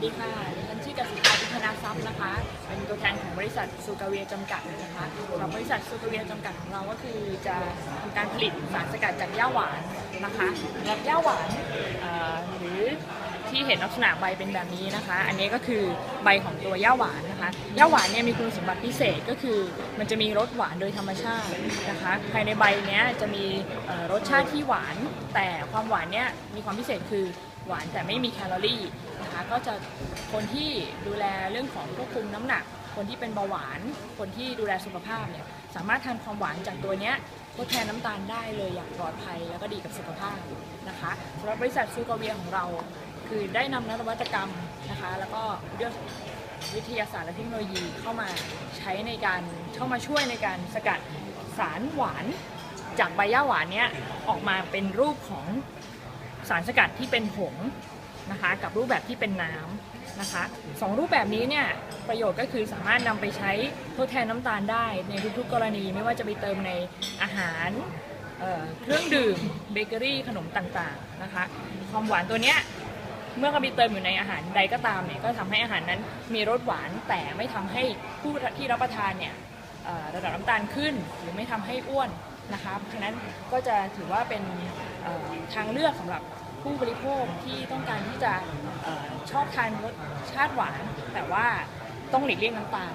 วัสดีค่ะดิฉันชื่อกสิกาพิพนาทรัพย์นะคะ เป็นตัวแทนของบริษัทซูกาเวียจำกัดนะคะสำหรับบริษัทซูกาเวียจำกัดของเราก็คือจะทำการผลิตสารสกัดจากหญ้าหวานนะคะและหญ้าหวานหรือที่เห็นลักษณะใบเป็นแบบนี้นะคะ อันนี้ก็คือใบของตัวหญ้าหวานนะคะหญ้าหวานเนี่ยมีคุณสมบัติพิเศษก็คือ มันจะมีรสหวานโดยธรรมชาตินะคะ ภายในใบเนี้ยจะมีรสชาติที่หวาน แต่ความหวานเนี่ยมีความพิเศษคือ หวานแต่ไม่มีแคลอรี่นะคะก็จะคนที่ดูแลเรื่องของควบคุมน้ำหนัก คนที่เป็นเบาหวาน คนที่ดูแลสุขภาพเนี่ยสามารถทานความหวานจากตัวเนี้ยทดแทนน้ำตาลได้เลยอย่างปลอดภัยแล้วก็ดีกับสุขภาพนะคะสำหรับบริษัทซูกาเวียของเรา คือได้นำนวัตกรรมนะคะแล้วก็เรื่องวิทยาศาสตร์และเทคโนโลยีเข้ามาใช้ในการเข้ามาช่วยในการสกัดสารหวาน จากใบหญ้าหวานเนี้ยออกมาเป็นรูปของ สารสกัดที่เป็นผงนะคะกับรูปแบบที่เป็นน้ำนะคะสองรูปแบบนี้เนี่ยประโยชน์ก็คือสามารถนำไปใช้ทดแทนน้ำตาลได้ในทุกๆกรณีไม่ว่าจะไปเติมในอาหารเเครื่องดื่มเบเกอรี่ขนมต่างๆนะคะความหวานตัวเนี้ยเมื่อเขาไปเติมอยู่ในอาหารใดก็ตามเนี่ยก็ทำให้อาหารนั้นมีรสหวานแต่ไม่ทำให้ผู้ที่รับประทานเนี่ยระดับน้ำตาลขึ้น หรือไม่ทำให้อ้วนนะคะเพราะฉะนั้นก็จะถือว่าเป็นทางเลือกสำหรับ ผู้บริโภคที่ต้องการที่จะชอบทานรสชาติหวาน แต่ว่าต้องหลีกเลี่ยงน้ำตาล